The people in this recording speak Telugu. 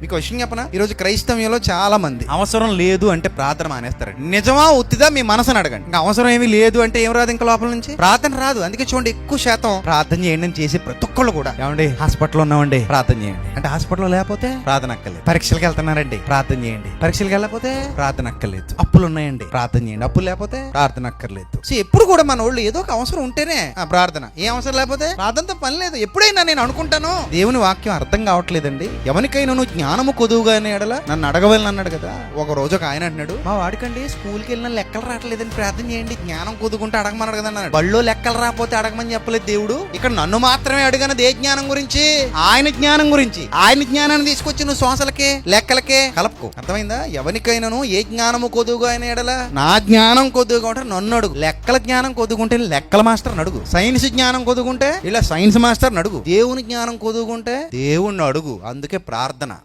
మీకు విషయం చెప్పనా? ఈ రోజు క్రైస్తవ్యంలో చాలా మంది అవసరం లేదు అంటే ప్రార్థన మానేస్తారండి. నిజమా ఉత్తిదా? మీ మనసుని అడగండి. ఇంకా అవసరం ఏమీ లేదు అంటే ఏం రాదు ఇంకా లోపల నుంచి? ప్రార్థన రాదు. అందుకే చూడండి ఎక్కువ శాతం ప్రార్థన చేయండి అని చేసి ప్రతి ఒక్కళ్ళు కూడా. ఏమండి? హాస్పిటల్లో ఉన్నామండి. ప్రార్థన చేయండి. అంటే హాస్పిటల్లో లేకపోతే? ప్రార్థన అక్కర్లేదు. పరీక్షలకు వెళ్తున్నారండి. ప్రార్థన చేయండి. పరీక్షలకు వెళ్ళకపోతే? ప్రార్థన అక్కర్లేదు. అప్పులు ఉన్నాయండి. ప్రార్థన చేయండి. అప్పులు లేకపోతే? ప్రార్థన అక్కర్లేదు. సో ఎప్పుడు కూడా మన వాళ్ళు ఏదో ఒక అవసరం ఉంటేనే ఆ ప్రార్థన. ఏ అవసరం లేకపోతే? ప్రార్థనతో పని లేదు. ఎప్పుడైనా నేను అనుకుంటాను. దేవుని వాక్యం అర్థం కావట్లేదండి. ఎవరికైనా నువ్వు జ్ఞానము కొదువుగా ఎడల నన్ను అడగవలని అన్నాడు కదా. ఒక రోజు ఒక ఆయన అంటున్నాడు మా వాడికండి స్కూల్కి వెళ్ళిన లెక్కలు రావట్లేదని ప్రార్థన చేయండి జ్ఞానం కొదుకుంటే అడగమన్నాడు కదా అన్నాడు. బళ్ళో లెక్కలు రాకపోతే అడగమని చెప్పలేదు దేవుడు. ఇక్కడ నన్ను మాత్రమే అడిగినది ఏ జ్ఞానం గురించి. ఆయన జ్ఞానం గురించి. ఆయన జ్ఞానాన్ని తీసుకొచ్చి నువ్వు శ్వాసలకే లెక్కలకే కలపకు. అర్థమైందా? ఎవరికైనాను ఏ జ్ఞానము కొదువుగా అయిన ఎడల నా జ్ఞానం కొద్దుగా ఉంటే నన్ను అడుగు. లెక్కల జ్ఞానం కొద్దుకుంటే లెక్కల మాస్టర్ అడుగు. సైన్స్ జ్ఞానం కొద్దుకుంటే ఇలా సైన్స్ మాస్టర్ అడుగు దేవుని జ్ఞానం కొదుకుంటే దేవుణ్ణి అడుగు. అందుకే ప్రార్థన.